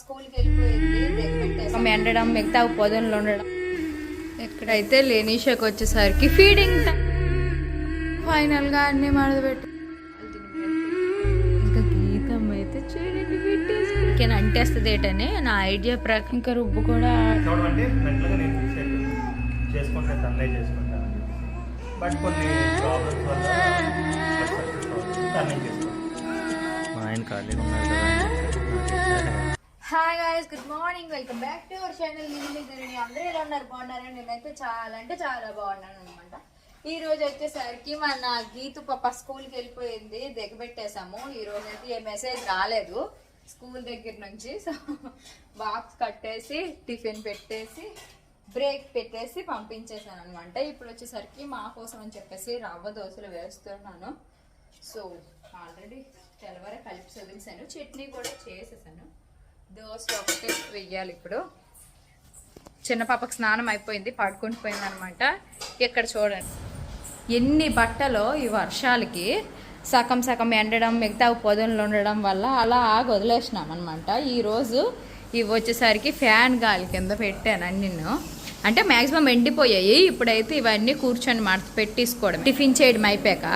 స్కూల్కి వెళ్ళిపోయింది ఎండడం మిగతా పొదల్లో ఉండడం ఎక్కడైతే లేనీషాకి వచ్చేసరికి ఫీడింగ్ ఫైనల్గా అన్ని మడతపెట్టు. ఇంకా గీతం అయితే చూడండి ఇంకేనా అంటేస్తుంది ఏంటని? నా ఐడియా ప్రకారం ఇంకా రుబ్బు కూడా బట్ కొన్ని ప్రాబ్లమ్స్ వల్ల మా ఆయన ఖాళీగా ఉన్నారు కదా. Hi guys good morning welcome back to our channel నేను ఇద్దరిని అందరూ ఎలా ఉన్నారు? బాగున్నారు? నేనైతే చాలా అంటే చాలా బాగున్నాను అనమాట ఈ రోజు వచ్చేసరికి మన గీతు పాప స్కూల్కి వెళ్ళిపోయింది. దిగబెట్టేసాము ఈ రోజు అయితే ఏ మెసేజ్ రాలేదు. స్కూల్ దగ్గర నుంచి సో బాక్స్ కట్టేసి టిఫిన్ పెట్టేసి బ్రేక్ పెట్టేసి పంపించేసాను అనమాట ఇప్పుడు వచ్చేసరికి మా కోసం అని చెప్పేసి రవ్వ దోశలు వేస్తున్నాను. సో ఆల్రెడీ తెల్లవారే కలిపి చదివేసాను చట్నీ కూడా చేసేసాను. దోశ ఒకటి వెయ్యాలి ఇప్పుడు. చిన్న పాపకు స్నానం అయిపోయింది పడుకుంటూ పోయిందనమాట. ఇక్కడ చూడండి. ఎన్ని బట్టలు ఈ వర్షాలకి సగం సగం ఎండడం మిగతా పొదలు ఉండడం వల్ల అలా ఆగి వదిలేసినాం అనమాట ఈరోజు ఇవి వచ్చేసరికి ఫ్యాన్ గాలి కింద పెట్టాను నిన్ను. అంటే మ్యాక్సిమం ఎండిపోయాయి ఇప్పుడైతే ఇవన్నీ కూర్చొని మడత పెట్టేసుకోవడం. టిఫిన్ చేయడం అయిపోయాక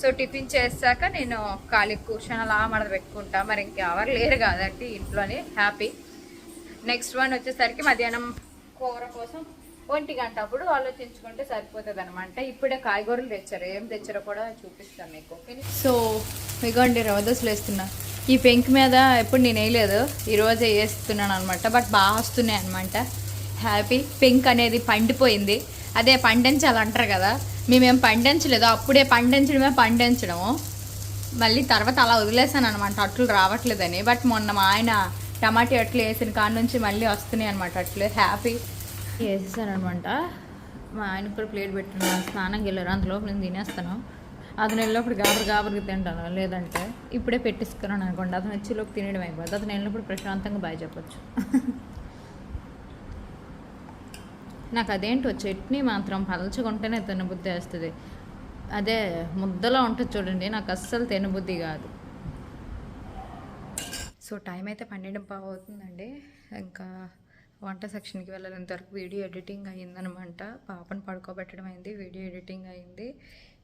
సో టిఫిన్ చేశాక నేను ఖాళీ కూర్చొని అలా మడత పెట్టుకుంటా. మరి ఇంకెవరు లేరు కాదండి ఇంట్లోనే హ్యాపీ నెక్స్ట్ వన్ వచ్చేసరికి మధ్యాహ్నం కూర కోసం ఒంటి గంట అప్పుడు ఆలోచించుకుంటే సరిపోతుంది అనమాట ఇప్పుడే కాయగూరలు తెచ్చారు. ఏం తెచ్చారో కూడా చూపిస్తాను మీకు. సో ఇగోండి రవదోసులు వేస్తున్నా. ఈ పెంక్ మీద ఎప్పుడు నేను వేయలేదు. ఈరోజే వేస్తున్నాను అనమాట. బట్ బాగా వస్తున్నాయి అనమాట. హ్యాపీ పెంక్ అనేది పండిపోయింది. అదే పండించాలంటారు కదా. మేమేం పండించలేదు. అప్పుడే పండించడమే పండించడము మళ్ళీ తర్వాత అలా వదిలేసాను అనమాట అట్లు రావట్లేదని. బట్ మొన్న మా ఆయన టమాటా అట్లు వేసిన కాడ నుంచి మళ్ళీ వస్తున్నాయి అనమాట అట్లు. హ్యాపీ. వేసేసాను అనమాట మా ఆయన కూడా ప్లేట్ పెట్టున్నాను స్నానం వెళ్ళారు అందులో నేను తినేస్తాను. అతను వెళ్ళినప్పుడు గాబరు గాబరికి తింటాను. లేదంటే ఇప్పుడే పెట్టిస్తున్నాను అనుకోండి. అతను వచ్చేలోపు తినడం అయిపోతుంది అతను వెళ్ళినప్పుడు ప్రశాంతంగా బాయ్ చెప్పొచ్చు. నాకు అదేంటో చట్నీ మాత్రం పలచకుంటేనే తినబుద్ధి వేస్తుంది. అదే ముద్దలో ఉంటుంది చూడండి నాకు అస్సలు తినబుద్ధి కాదు. సో టైం అయితే పన్నెండు పావు అవుతుందండి ఇంకా వంట సెక్షన్కి వెళ్ళేంత వరకు వీడియో ఎడిటింగ్ అయ్యిందనమాట. పాపను పడుకోబెట్టడం అయింది వీడియో ఎడిటింగ్ అయింది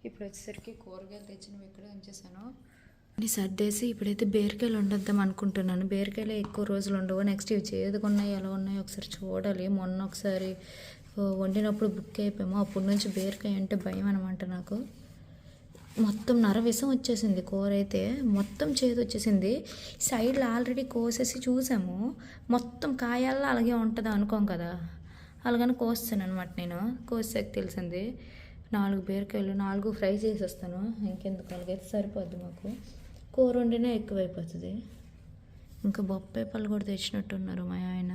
ఇప్పుడు వచ్చేసరికి కూరగాయలు తెచ్చినవి ఇక్కడే ఉంచేసాను సర్దేసి ఇప్పుడైతే బీరకాయలు వండొద్దాం అనుకుంటున్నాను. బీరకాయలు ఎక్కువ రోజులు ఉండవు. నెక్స్ట్ ఇవి చేదుకున్నాయి ఎలా ఉన్నాయో ఒకసారి చూడాలి. మొన్న ఒకసారి వండినప్పుడు బుక్ అయిపోయాము. అప్పటి నుంచి బీరకాయ అంటే భయం అనమాట నాకు. మొత్తం నరవిసం వచ్చేసింది కూర అయితే. మొత్తం చేదు వచ్చేసింది. సైడ్లో ఆల్రెడీ కోసేసి చూసాము. మొత్తం కాయాల్లో అలాగే ఉంటుంది అనుకోం కదా. అలాగని కోస్తాను అనమాట నేను. కోసాక తెలిసింది. నాలుగు బీరకాయలు నాలుగు ఫ్రై చేసేస్తాను. ఇంకెందుకు? అలాగైతే సరిపోద్ది మాకు. కూర వండినా ఎక్కువైపోతుంది. ఇంకా బొప్పాయి పళ్ళు కూడా తెచ్చినట్టున్నారు మా ఆయన.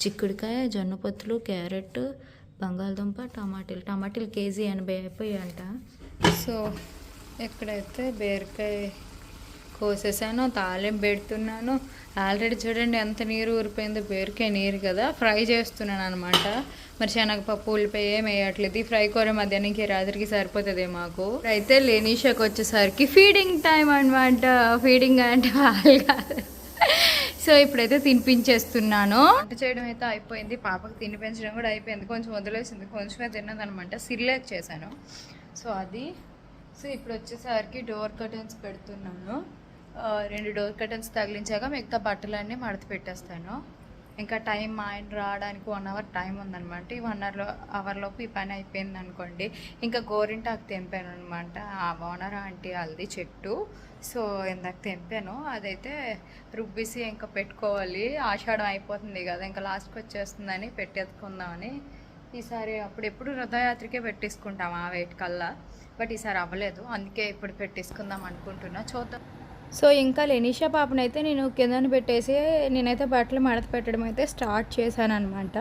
చిక్కుడుకాయ జొన్న పొత్తులు క్యారెట్ బంగాళదుంప టమాటీలు. టమాటీలు కేజీ ఎనభై అయిపోయాయి అంట సో ఎక్కడైతే బీరకాయ కోసేసాను తాలింపు పెడుతున్నాను. ఆల్రెడీ చూడండి ఎంత నీరు ఊరిపోయిందో పేరుకే నీరు కదా. ఫ్రై చేస్తున్నాను అనమాట మరి శనగపప్పు ఉల్లిపాయ ఏం వేయట్లేదు. ఈ ఫ్రై కూర మధ్యాహ్నానికి రాత్రికి సరిపోతుంది మాకు. అయితే లేనీషాకి వచ్చేసరికి ఫీడింగ్ టైం అనమాట ఫీడింగ్ అంటే వాళ్ళు కాదు. సో ఇప్పుడైతే తినిపించేస్తున్నాను. వంట చేయడం అయితే అయిపోయింది. పాపకు తినిపించడం కూడా అయిపోయింది. కొంచెం వదిలేసింది. కొంచెమే తిన్నదనమాట సిర్లేక్ చేశాను. సో అది. సో ఇప్పుడు వచ్చేసరికి డోర్ కర్టెన్స్ పెడుతున్నాను. రెండు డోర్ కర్టన్స్ తగిలించాక మిగతా బట్టలన్నీ మడత పెట్టేస్తాను. ఇంకా టైం మా ఆయన రావడానికి వన్ అవర్ టైం ఉందన్నమాట. ఈ వన్ అవర్లో అవర్లోపు ఈ పని అయిపోయింది అనుకోండి ఇంకా గోరింటాకు తెంపాను అనమాట ఆ ఓనర్ ఆంటీ వాళ్ళది చెట్టు. సో ఇందాక తెంపాను. అదైతే రుబ్బిసి ఇంకా పెట్టుకోవాలి. ఆషాఢం అయిపోతుంది కదా ఇంకా లాస్ట్కి వచ్చేస్తుందని పెట్టేసుకుందామని. ఈసారి అప్పుడెప్పుడు రథయాత్రకే పెట్టేసుకుంటాం ఆ వెయిట్ కల్లా. బట్ ఈసారి అవ్వలేదు. అందుకే ఇప్పుడు పెట్టేసుకుందాం అనుకుంటున్నా. చూద్దాం. సో ఇంకా లెనిషా పాపనైతే నేను కిందన పెట్టేసి నేనైతే బట్టలు మడత పెట్టడం అయితే స్టార్ట్ చేశాను అనమాట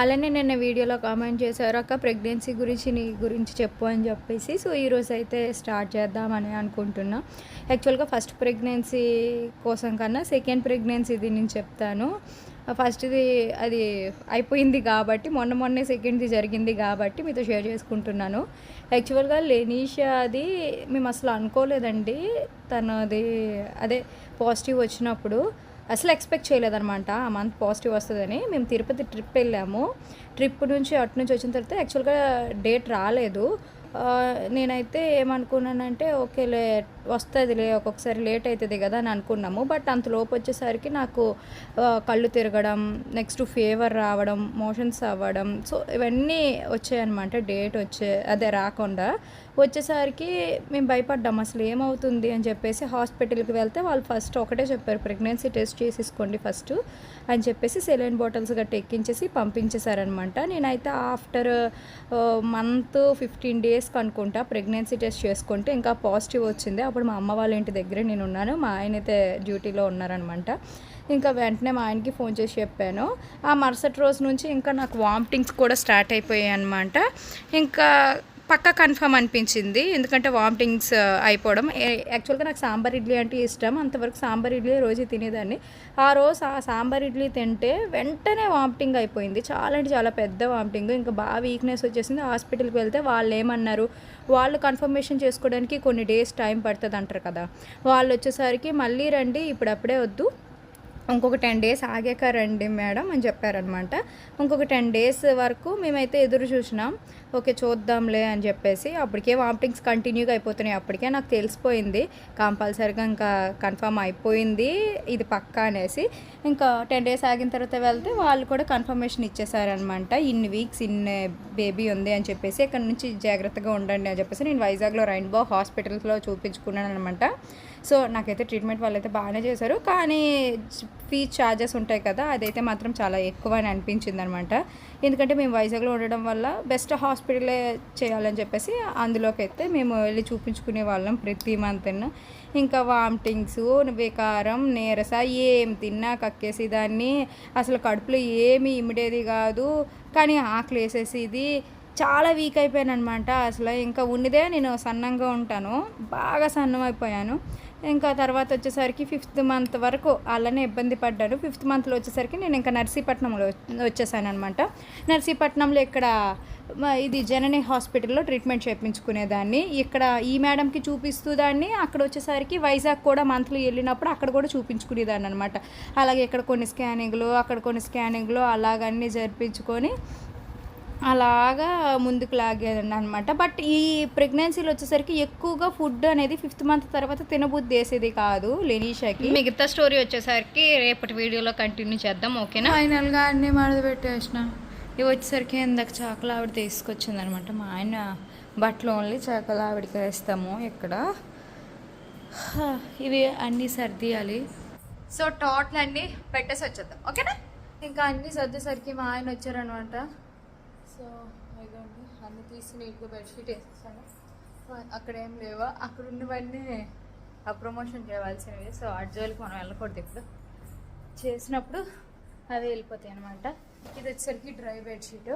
అలానే నిన్న వీడియోలో కామెంట్ చేశారు అక్క ప్రెగ్నెన్సీ గురించి నీ గురించి చెప్పు అని చెప్పేసి. సో ఈరోజు అయితే స్టార్ట్ చేద్దామని అనుకుంటున్నా. యాక్చువల్గా ఫస్ట్ ప్రెగ్నెన్సీ కోసం కన్నా సెకండ్ ప్రెగ్నెన్సీది నేను చెప్తాను. ఫస్ట్ది అది అయిపోయింది కాబట్టి మొన్న మొన్నే సెకండ్ది జరిగింది కాబట్టి మీతో షేర్ చేసుకుంటున్నాను. యాక్చువల్గా లెనీషా అది మేము అసలు అనుకోలేదండి. తనది అదే పాజిటివ్ వచ్చినప్పుడు అసలు ఎక్స్పెక్ట్ చేయలేదన్నమాట. ఆ మంత్ పాజిటివ్ వస్తుందని మేము తిరుపతి ట్రిప్ వెళ్ళాము. ట్రిప్ నుంచి అటు నుంచి వచ్చిన తర్వాత యాక్చువల్గా డేట్ రాలేదు. నేనైతే ఏమనుకున్నానంటే ఓకేలే వస్తుందిలే ఒక్కొక్కసారి లేట్ అవుతుంది కదా అని అనుకున్నాము. బట్ అంత లోపు వచ్చేసరికి నాకు కళ్ళు తిరగడం నెక్స్ట్ ఫీవర్ రావడం మోషన్స్ అవ్వడం సో ఇవన్నీ వచ్చాయన్నమాట డేట్ వచ్చే అదే రాకుండా. వచ్చేసరికి మేము భయపడ్డాం అసలు ఏమవుతుంది అని చెప్పేసి హాస్పిటల్కి వెళ్తే వాళ్ళు ఫస్ట్ ఒకటే చెప్పారు ప్రెగ్నెన్సీ టెస్ట్ చేసేసుకోండి ఫస్ట్ అని చెప్పేసి సెలైన్ బాటిల్స్ గట్ట ఎక్కించేసి పంపించేశారనమాట. నేనైతే ఆఫ్టర్ మంత్ ఫిఫ్టీన్ డేస్కి అనుకుంటా ప్రెగ్నెన్సీ టెస్ట్ చేసుకుంటే ఇంకా పాజిటివ్ వచ్చింది. అప్పుడు మా అమ్మ వాళ్ళ ఇంటి దగ్గరే నేను ఉన్నాను మా ఆయన అయితే డ్యూటీలో ఉన్నారనమాట. ఇంకా వెంటనే మా ఆయనకి ఫోన్ చేసి చెప్పాను. ఆ మరుసటి రోజు నుంచి ఇంకా నాకు వామిటింగ్స్ కూడా స్టార్ట్ అయిపోయాయి అనమాట ఇంకా పక్క కన్ఫర్మ్ అనిపించింది. ఎందుకంటే వామిటింగ్స్ అయిపోవడం. యాక్చువల్గా నాకు సాంబార్ ఇడ్లీ అంటే ఇష్టం. అంతవరకు సాంబార్ ఇడ్లీ రోజు తినేదాన్ని. ఆ రోజు ఆ సాంబార్ ఇడ్లీ తింటే వెంటనే వామిటింగ్ అయిపోయింది. చాలా అంటే చాలా పెద్ద వామిటింగ్. ఇంకా బాగా వీక్నెస్ వచ్చేసింది. హాస్పిటల్కి వెళ్తే వాళ్ళు ఏమన్నారు వాళ్ళు కన్ఫర్మేషన్ చేసుకోవడానికి కొన్ని డేస్ టైం పడుతుంది అంటారు కదా. వాళ్ళు వచ్చేసరికి మళ్ళీ రండి ఇప్పుడప్పుడే వద్దు. ఇంకొక టెన్ డేస్ ఆగాక రండి మేడం అని చెప్పారనమాట. ఇంకొక టెన్ డేస్ వరకు మేమైతే ఎదురు చూసినాం. ఓకే చూద్దాంలే అని చెప్పేసి అప్పటికే వామిటింగ్స్ కంటిన్యూగా అయిపోతున్నాయి. అప్పటికే నాకు తెలిసిపోయింది. కంపల్సరిగా ఇంకా కన్ఫర్మ్ అయిపోయింది. ఇది పక్కా అనేసి. ఇంకా టెన్ డేస్ ఆగిన తర్వాత వెళ్తే వాళ్ళు కూడా కన్ఫర్మేషన్ ఇచ్చేసారనమాట. ఇన్ని వీక్స్ ఇన్ని బేబీ ఉంది అని చెప్పేసి ఇక్కడ నుంచి జాగ్రత్తగా ఉండండి అని చెప్పేసి నేను వైజాగ్లో రైన్బో హాస్పిటల్స్లో చూపించుకున్నాను అనమాట సో నాకైతే ట్రీట్మెంట్ వాళ్ళైతే బాగానే చేశారు. కానీ ఫీజ్ ఛార్జెస్ ఉంటాయి కదా అదైతే మాత్రం చాలా ఎక్కువ అని అనిపించింది అనమాట ఎందుకంటే మేము వైజాగ్లో ఉండడం వల్ల బెస్ట్ హాస్పిటలే చేయాలని చెప్పేసి అందులోకి అయితే మేము వెళ్ళి చూపించుకునే వాళ్ళం ప్రతి మంత్ ఇంకా వామిటింగ్స్ వికారం నీరస ఏం తిన్నా కక్కేసి దాన్ని అసలు కడుపులో ఏమీ ఇమిడేది కాదు. కానీ ఆకలి వేసేసేది. చాలా వీక్ అయిపోయాను అనమాట అసలు ఇంకా ఉన్నదే నేను సన్నంగా ఉంటాను. బాగా సన్నం అయిపోయాను ఇంకా తర్వాత వచ్చేసరికి ఫిఫ్త్ మంత్ వరకు అలానే ఇబ్బంది పడ్డాను. ఫిఫ్త్ మంత్లో వచ్చేసరికి నేను ఇంకా నర్సీపట్నంలో వచ్చేసాను అనమాట నర్సీపట్నంలో ఇక్కడ ఇది జనని హాస్పిటల్లో ట్రీట్మెంట్ చేయించుకునేదాన్ని ఇక్కడ ఈ మేడంకి చూపిస్తూ దాన్ని. అక్కడ వచ్చేసరికి వైజాగ్ కూడా మంత్లీ వెళ్ళినప్పుడు అక్కడ కూడా చూపించుకునేదాన్ని అనమాట అలాగే ఇక్కడ కొన్ని స్కానింగ్లు అక్కడ కొన్ని స్కానింగ్లు అలాగన్నీ జరిపించుకొని అలాగా ముందుకు లాగేదండి అనమాట బట్ ఈ ప్రెగ్నెన్సీలో వచ్చేసరికి ఎక్కువగా ఫుడ్ అనేది ఫిఫ్త్ మంత్ తర్వాత తినబుద్ధి వేసేది కాదు లెనీషాకి. మిగతా స్టోరీ వచ్చేసరికి రేపటి వీడియోలో కంటిన్యూ చేద్దాం ఓకేనా? ఫైనల్గా అన్నీ మడత పెట్టేసిన. ఇవి వచ్చేసరికి ఇందాక చాకల ఆవిడ తీసుకొచ్చింది అనమాట మా ఆయన బట్టలు ఓన్లీ చాకల ఆవిడకి వేస్తాము ఇక్కడ. ఇవి అన్నీ సర్దియాలి. సో టోటల్ అన్నీ పెట్టేసి వచ్చేద్దాం ఓకేనా? ఇంకా అన్నీ సర్దేసరికి మా ఆయన వచ్చారనమాట సో ఇదండి అన్ని తీసి నీట్గా బెడ్షీట్ వేసేసాను. అక్కడ ఏం లేవా. అక్కడ ఉన్నవన్నీ ఆ ప్రమోషన్ చేయవలసినవి. సో అటు మనం వెళ్ళకూడదు ఇప్పుడు. చేసినప్పుడు అవి వెళ్ళిపోతాయి అనమాట ఇది వచ్చేసరికి డ్రై బెడ్షీట్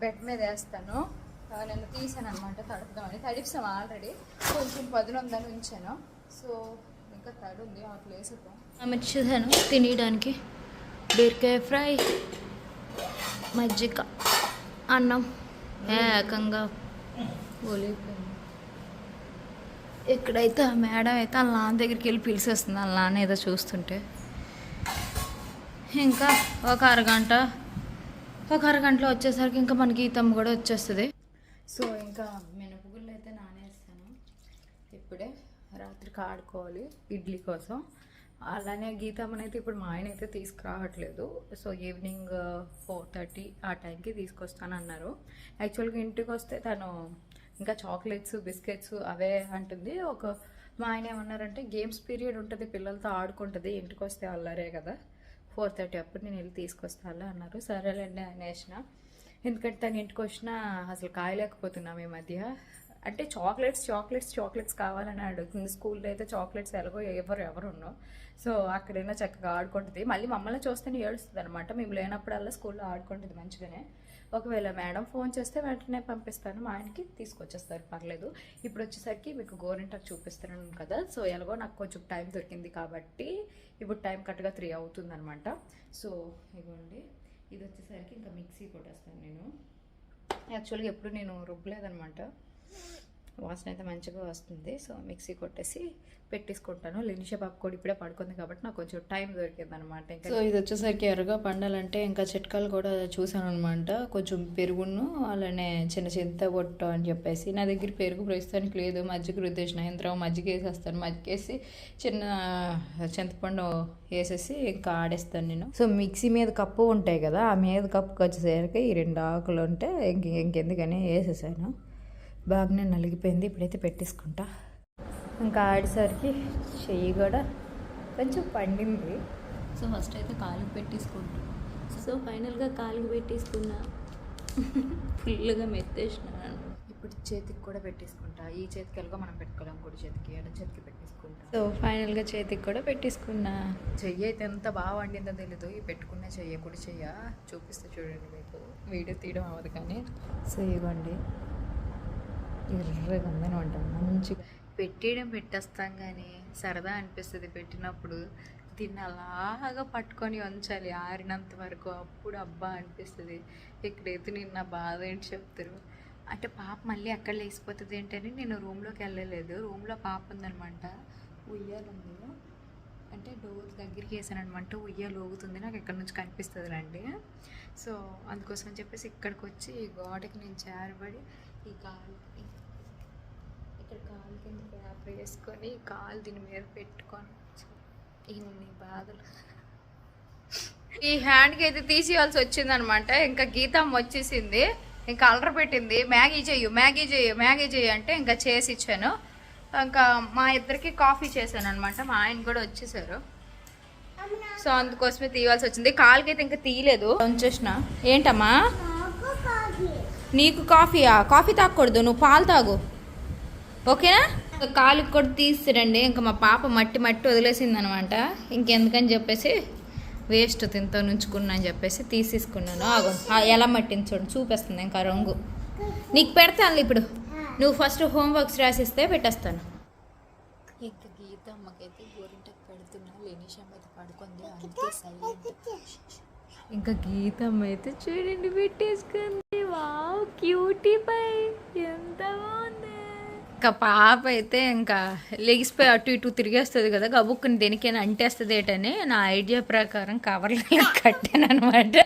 బెడ్ మీద వేస్తాను. నేను తీసాను అనమాట తడుపుదామని తడిపిస్తాం ఆల్రెడీ కొంచెం పదును ఉందని ఉంచాను. సో ఇంకా తడి ఉంది ఆ ప్లేస్ చూసాను తినేయడానికి బీరకాయ ఫ్రై మజ్జిగ. అన్నం. ఏకంగా. ఎక్కడైతే ఆ మేడం అయితే వాళ్ళ నాన్న దగ్గరికి వెళ్ళి పిలిచేస్తుంది వాళ్ళ నాన్న ఏదో చూస్తుంటే. ఇంకా ఒక అరగంట ఒక అరగంటలో వచ్చేసరికి ఇంకా మనకి ఈతమ్మ కూడా వచ్చేస్తుంది. సో ఇంకా మినపగుళ్ళు అయితే నానేస్తాను. ఇప్పుడే రాత్రికి ఆడుకోవాలి ఇడ్లీ కోసం. అలానే గీతమ్మని అయితే ఇప్పుడు మా ఆయన అయితే తీసుకురావట్లేదు. సో ఈవినింగ్ ఫోర్ థర్టీ ఆ టైంకి తీసుకొస్తానన్నారు. యాక్చువల్గా ఇంటికి వస్తే తను ఇంకా చాక్లెట్స్ బిస్కెట్స్ అవే అంటుంది. ఒక మా ఆయన ఏమన్నారంటే గేమ్స్ పీరియడ్ ఉంటుంది పిల్లలతో ఆడుకుంటుంది ఇంటికి వస్తే అల్లరే కదా. ఫోర్ థర్టీ అప్పుడు నేను వెళ్ళి తీసుకొస్తాను అన్నారు. సరేలేండి అనేసిన. ఎందుకంటే తను ఇంటికి వచ్చినా అసలు కాయలేకపోతున్నాం ఈ మధ్య. అంటే చాక్లెట్స్ చాక్లెట్స్ చాక్లెట్స్ కావాలని అడుగుతుంది. స్కూల్లో అయితే చాక్లెట్స్ ఎలాగో ఎవరు ఎవరు ఉన్నాం సో అక్కడైనా చక్కగా ఆడుకుంటుంది. మళ్ళీ మమ్మల్ని చూస్తేనే ఏడుస్తుంది అనమాట మేము లేనప్పుడల్లా స్కూల్లో ఆడుకుంటుంది మంచిగానే. ఒకవేళ మేడం ఫోన్ చేస్తే వెంటనే పంపిస్తాను. మా ఆయనకి తీసుకొచ్చేస్తారు. పర్లేదు. ఇప్పుడు వచ్చేసరికి మీకు గోరింటాకు చూపిస్తున్నాను కదా. సో ఎలాగో నాకు కొంచెం టైం దొరికింది కాబట్టి ఇప్పుడు టైం కరెక్ట్గా త్రీ అవుతుంది అనమాట సో ఇవ్వండి ఇది వచ్చేసరికి ఇంకా మిక్సీ కొట్టేస్తాను నేను. యాక్చువల్గా ఎప్పుడు నేను రుబ్బలేదనమాట వాసన అయితే మంచిగా వస్తుంది. సో మిక్సీ కొట్టేసి పెట్టేసుకుంటాను. లినిషా పాప కూడా ఇప్పుడే పడుకుంది కాబట్టి నాకు కొంచెం టైం దొరికింది అనమాట ఇంకా సో ఇది వచ్చేసరికి ఎర్రగా పండాలంటే ఇంకా చిట్కాలు కూడా చూసాను అనమాట కొంచెం పెరుగును అలానే చిన్న చింత కొట్టు అని చెప్పేసి. నా దగ్గర పెరుగు ప్రస్తుతానికి లేదు. మజ్జిగ రుద్దేసిన యంత్రం మజ్జిగ వేసేస్తాను. మజ్జికేసి చిన్న చింతపండు వేసేసి ఇంకా ఆడేస్తాను నేను. సో మిక్సీ మీద కప్పు ఉంటాయి కదా ఆ మీద కప్పుకి వచ్చేసరికి ఈ రెండు ఆకులు ఉంటే ఇంక ఇంకెందుకని వేసేసాను. బాగానే నలిగిపోయింది. ఇప్పుడైతే పెట్టేసుకుంటా. ఇంకా ఆడేసరికి చెయ్యి కూడా కొంచెం పండింది. సో ఫస్ట్ అయితే కాలుకి పెట్టేసుకుంటా. సో ఫైనల్గా కాలుకి పెట్టేసుకున్నా. ఫుల్గా మెత్తేసినాను ఇప్పుడు చేతికి కూడా పెట్టేసుకుంటా. ఈ చేతికి ఎలాగో మనం పెట్టుకోలేం. కుడి చేతికి ఎడం చేతికి పెట్టేసుకుంటా. సో ఫైనల్గా చేతికి కూడా పెట్టేసుకున్నా. చెయ్యి అయితే ఎంత బాగా వండిందో తెలీదు. ఈ పెట్టుకున్న చెయ్యి కుడి చెయ్య. చూపిస్తే చూడండి మీకు. వీడియో తీయడం అవ్వదు కానీ. సో ఇవ్వండి. ఎర్రగా ఉందని మంచిగా పెట్టేయడం పెట్టేస్తాం కానీ సరదా అనిపిస్తుంది. పెట్టినప్పుడు దీన్ని అలాగా పట్టుకొని ఉంచాలి. ఆరినంత వరకు అప్పుడు అబ్బా అనిపిస్తుంది. ఇక్కడైతే నేను నా బాధ ఏంటి చెప్తారు. అంటే పాప మళ్ళీ అక్కడ లేచిపోతుంది ఏంటని నేను రూమ్లోకి వెళ్ళలేదు. రూమ్లో పాప ఉందనమాట. ఉయ్యాలుంది. అంటే డోర్ దగ్గరికి వేసానమాట ఉయ్యాలు ఊగుతుంది. నాకు ఎక్కడి నుంచి కనిపిస్తుంది రండి. సో అందుకోసం చెప్పేసి ఇక్కడికి వచ్చి ఈ గోడకి నేను చేరబడి ఈ కాలు ఇక్కడ కాలు కింద పేపర్ వేసుకొని కాలు దీని మీద పెట్టుకొని ఇన్ని బాధలు. ఈ హ్యాండ్కి అయితే తీసేయాల్సి వచ్చింది అనమాట ఇంకా గీతం వచ్చేసింది. ఇంకా అలర పెట్టింది. మ్యాగీ చెయ్యు మ్యాగీ చెయ్యు మ్యాగీ చెయ్యి అంటే ఇంకా చేసి ఇచ్చాను. ఇంకా మా ఇద్దరికి కాఫీ చేశాను అనమాట మా ఆయన కూడా వచ్చేసారు. సో అందుకోసమే తీయవలసి వచ్చింది. కాలుకైతే ఇంకా తీయలేదు. ఉంచేసిన ఏంటమ్మా? నీకు కాఫీయా? కాఫీ తాగకూడదు. నువ్వు పాలు తాగు. ఓకేనా? కాలుకి కూడా తీసిరండి. ఇంకా మా పాప మట్టి మట్టి వదిలేసింది అనమాట ఇంకెందుకని చెప్పేసి వేస్ట్ తింతో నుంచుకున్నా అని చెప్పేసి తీసేసుకున్నాను. ఆగు. ఎలా మట్టింది చూడు. చూపిస్తుంది ఇంకా రంగు. నీకు పెడతాను ఇప్పుడు. నువ్వు ఫస్ట్ హోంవర్క్స్ రాసిస్తే పెట్టేస్తాను. ఇంకా గీత? అమ్మకైతే గోరింటకు పెడుతున్నా. అయితే పడుకుంది. సైలెంట్. ఇంకా గీతమ్మ అయితే చూడండి పెట్టేసుకుంది. Wow cutie pie. ఎంత బాగుంది. ఇంకా పాప అయితే ఇంకా లెగిసిపోయి అటు ఇటు తిరిగేస్తుంది కదా గబుక్కుని దేనికైనా అంటేస్తుంది ఏటని నా ఐడియా ప్రకారం కవర్లో కట్టాను అనమాట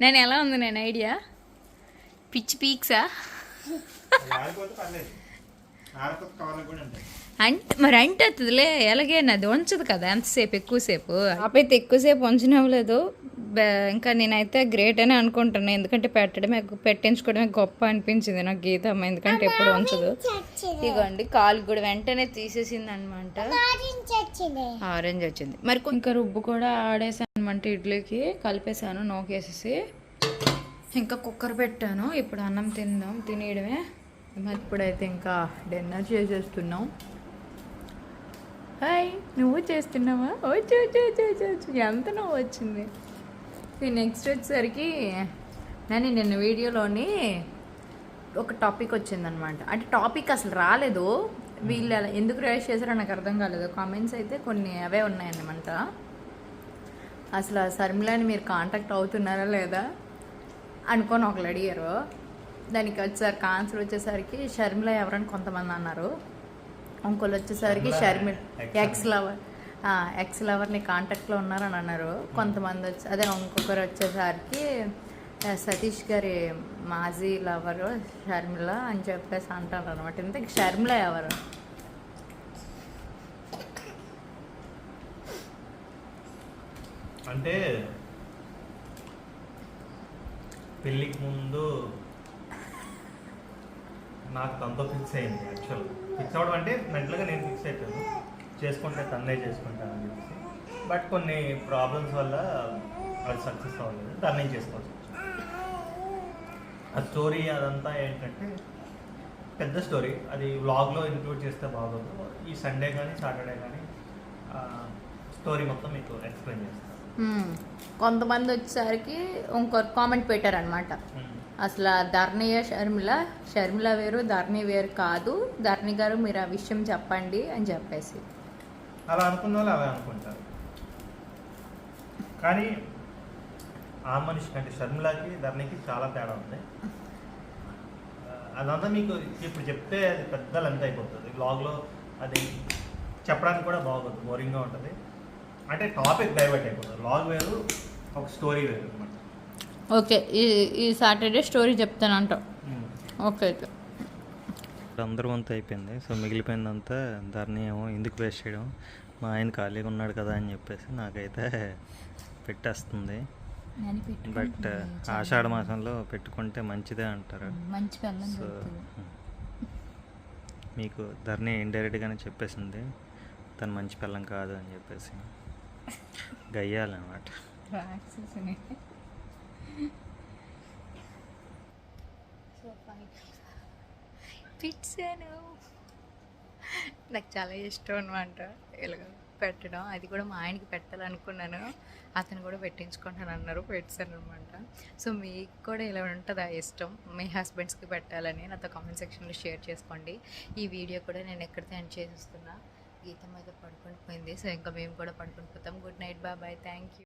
నేను ఎలా ఉంది నేను ఐడియా? పిచ్చి పీక్సా? అంటే మరి అంటే ఎలాగే నాది ఉంచదు కదా ఎంతసేపు ఎక్కువసేపు? ఆపైతే ఎక్కువసేపు ఉంచనివ్వలేదు. ఇంకా నేనైతే గ్రేట్ అని అనుకుంటున్నాను ఎందుకంటే పెట్టడమే పెట్టించుకోవడమే గొప్ప అనిపించింది నాకు గీతమ్మ. ఎందుకంటే ఎప్పుడు ఉంచదు. ఇగోండి కాలు కూడా వెంటనే తీసేసింది అనమాట ఆరెంజ్ వచ్చింది. మరి ఇంకా రుబ్బు కూడా ఆడేసాను అనమాట ఇడ్లీకి. కలిపేసాను నోకేసేసి. ఇంకా కుక్కర్ పెట్టాను. ఇప్పుడు అన్నం తిందాం తినేయడమే. మరి ఇప్పుడైతే ఇంకా డిన్నర్ చేసేస్తున్నాం. హాయ్ నువ్వు చేస్తున్నావా? వచ్చు వచ్చు వచ్చు వచ్చు వచ్చు ఎంత నువ్వు వచ్చింది. నెక్స్ట్ వచ్చేసరికి నేను నిన్న వీడియోలోని ఒక టాపిక్ వచ్చిందనమాట. అంటే టాపిక్ అసలు రాలేదు. వీళ్ళు అలా ఎందుకు రేస్ చేశారో నాకు అర్థం కాలేదు. కామెంట్స్ అయితే కొన్ని అవే ఉన్నాయన్నమాట. అసలు శర్మిలాని మీరు కాంటాక్ట్ అవుతున్నారా లేదా అనుకొని ఒకళ్ళు అడిగారు. దానికి వచ్చేసరికి ఆన్సర్ వచ్చేసరికి షర్మిల ఎవరని కొంతమంది అన్నారు. ఇంకోళ్ళు వచ్చేసరికి షర్మిల ఎక్స్ లవర్ ఎక్స్ లవర్ని కాంటాక్ట్లో ఉన్నారని అన్నారు. కొంతమంది వచ్చి అదే ఇంకొకరు వచ్చేసరికి సతీష్ గారి మాజీ లవరు షర్మిల అని చెప్పేసి అంటారు అనమాట ఇంత షర్మిల ఎవరు? అంటే పెళ్ళికి ముందు నాకు తనతో ఫిక్స్ అయింది యాక్చువల్ ఫిక్స్ అవ్వడం అంటే మెంటల్గా నేను ఫిక్స్ అయిపోయాను. చేసుకుంటే తన్నే చేసుకుంటానని చెప్పేసి. బట్ కొన్ని ప్రాబ్లమ్స్ వల్ల అది సక్సెస్ అవ్వలేదు. తన్నే చేసుకోవాల్సి వచ్చింది. ఆ స్టోరీ అదంతా ఏంటంటే పెద్ద స్టోరీ అది వ్లాగ్లో ఇంక్లూడ్ చేస్తే బాగోదు. ఈ సండే కానీ సాటర్డే కానీ స్టోరీ మొత్తం మీకు ఎక్స్ప్లెయిన్ చేస్తాను. కొంతమంది వచ్చేసరికి ఇంకో కామెంట్ పెట్టారనమాట అసలు ధరణియ షర్మిల షర్మిల వేరు ధరణి వేరు కాదు. ధరణి గారు మీరు ఆ విషయం చెప్పండి అని చెప్పేసి. అలా అనుకున్న వాళ్ళు అలా అనుకుంటారు. కానీ ఆ మనిషికి అంటే షర్మిలకి ధరణికి చాలా తేడా ఉంది. అదంతా మీకు ఇప్పుడు చెప్తే అది పెద్ద లెంత్ అయిపోతుంది. బ్లాగ్లో అది చెప్పడానికి కూడా బాగోదు బోరింగ్గా ఉంటుంది. అంటే టాపిక్ డైవర్ట్ అయిపోతుంది. బ్లాగ్ వేరు ఒక స్టోరీ వేరు అనమాట ఓకే ఈ ఈ సాటర్డే స్టోరీ చెప్తానంట. ఓకే అయితే. అందరూ వంతు అయిపోయింది. సో మిగిలిపోయిందంతా ధరణి ఏమో ఎందుకు వేస్ట్ చేయడం? మా ఆయన ఖాళీగా ఉన్నాడు కదా అని చెప్పేసి నాకైతే పెట్టేస్తుంది. బట్ ఆషాఢ మాసంలో పెట్టుకుంటే మంచిదే అంటారు. మంచి సో మీకు ధరణి ఇండైరెక్ట్గానే చెప్పేసింది. తను మంచి పిల్లం కాదు అని చెప్పేసి. గయ్యాలన్నమాట. నాకు చాలా ఇష్టం అనమాట ఇలాగ పెట్టడం. అది కూడా మా ఆయనకి పెట్టాలనుకున్నాను. అతను కూడా పెట్టించుకుంటాను అన్నారు పెట్టాను అనమాట సో మీకు కూడా ఇలా ఉంటుందా ఇష్టం? మీ హస్బెండ్స్కి పెట్టాలని నాతో కామెంట్ సెక్షన్లో షేర్ చేసుకోండి. ఈ వీడియో కూడా నేను ఎక్కడితే ఎండ్ చేసేస్తున్నా. గీతం అయితే పడుకొని పోయింది. సో ఇంకా మేము కూడా పడుకొని పోతాం. Good night. బాబాయ్ థ్యాంక్ యూ.